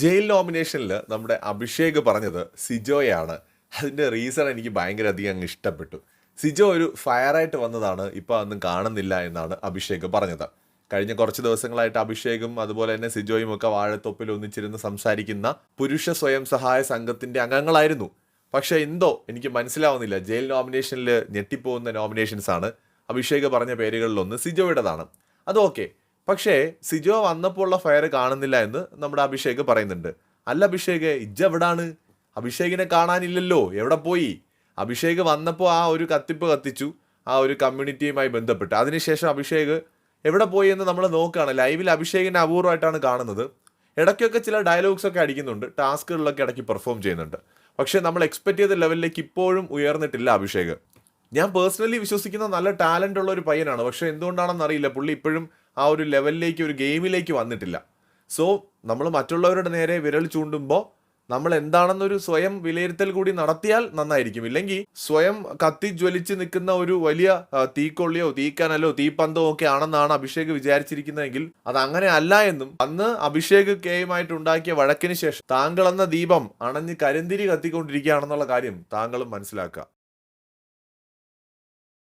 Jail നോമിനേഷനിൽ നമ്മുടെ അഭിഷേക് പറഞ്ഞത് സിജോയാണ്. അതിന്റെ റീസൺ എനിക്ക് ഭയങ്കര അധികം അങ്ങ് ഇഷ്ടപ്പെട്ടു. സിജോ ഒരു ഫയറായിട്ട് വന്നതാണ് ഇപ്പോൾ അതൊന്നും കാണുന്നില്ല എന്നാണ് അഭിഷേക് പറഞ്ഞത്. കഴിഞ്ഞ കുറച്ച് ദിവസങ്ങളായിട്ട് അഭിഷേകും അതുപോലെ തന്നെ സിജോയും ഒക്കെ വാഴത്തൊപ്പിൽ ഒന്നിച്ചിരുന്ന് സംസാരിക്കുന്ന പുരുഷ സ്വയം സഹായ സംഘത്തിന്റെ അംഗങ്ങളായിരുന്നു. പക്ഷേ എന്തോ എനിക്ക് മനസ്സിലാവുന്നില്ല ജയിൽ നോമിനേഷനിൽ ഞെട്ടിപ്പോകുന്ന നോമിനേഷൻസ് ആണ്. അഭിഷേക് പറഞ്ഞ പേരുകളിലൊന്ന് സിജോയുടേതാണ്. അത് ഓക്കെ പക്ഷേ സിജോ വന്നപ്പോൾ ഉള്ള ഫയർ കാണുന്നില്ല എന്ന് നമ്മുടെ അഭിഷേക് പറയുന്നുണ്ട്. അല്ല അഭിഷേക് ഇജ്ജ് എവിടാണ്? അഭിഷേകിനെ കാണാനില്ലല്ലോ എവിടെ പോയി? അഭിഷേക് വന്നപ്പോൾ ആ ഒരു കത്തിപ്പ് കത്തിച്ചു ആ ഒരു കമ്മ്യൂണിറ്റിയുമായി ബന്ധപ്പെട്ട്. അതിനുശേഷം അഭിഷേക് എവിടെ പോയി എന്ന് നമ്മൾ നോക്കുകയാണ്. ലൈവിൽ അഭിഷേകിനെ അപൂർവമായിട്ടാണ് കാണുന്നത്. ഇടയ്ക്കൊക്കെ ചില ഡയലോഗ്സ് ഒക്കെ അടിക്കുന്നുണ്ട്. ടാസ്കുകളിലൊക്കെ ഇടയ്ക്ക് പെർഫോം ചെയ്യുന്നുണ്ട്. പക്ഷേ നമ്മൾ എക്സ്പെക്ട് ചെയ്ത ലെവലിലേക്ക് ഇപ്പോഴും ഉയർന്നിട്ടില്ല അഭിഷേക്. ഞാൻ പേഴ്സണലി വിശ്വസിക്കുന്ന നല്ല ടാലന്റ് ഉള്ള ഒരു പയ്യനാണ്. പക്ഷേ എന്തുകൊണ്ടാണെന്ന് അറിയില്ല പുള്ളി ഇപ്പോഴും ആ ഒരു ലെവലിലേക്ക് ഒരു ഗെയിമിലേക്ക് വന്നിട്ടില്ല. സോ നമ്മൾ മറ്റുള്ളവരുടെ നേരെ വിരൽ ചൂണ്ടുമ്പോൾ നമ്മൾ എന്താണെന്നൊരു സ്വയം വിലയിരുത്തൽ കൂടി നടത്തിയാൽ നന്നായിരിക്കും. ഇല്ലെങ്കിൽ സ്വയം കത്തി ജ്വലിച്ച് നിൽക്കുന്ന ഒരു വലിയ തീക്കൊള്ളിയോ തീക്കനലോ തീപ്പന്തോ ഒക്കെ ആണെന്നാണ് അഭിഷേക് വിചാരിച്ചിരിക്കുന്നതെങ്കിൽ അത് അങ്ങനെ അല്ല എന്നും അന്ന് അഭിഷേക് കെയുമായിട്ട് ഉണ്ടാക്കിയ വഴക്കിന് ശേഷം താങ്കൾ എന്ന ദീപം അണഞ്ഞ് കരിന്തിരി കത്തിക്കൊണ്ടിരിക്കുകയാണെന്നുള്ള കാര്യം താങ്കളും മനസ്സിലാക്കുക.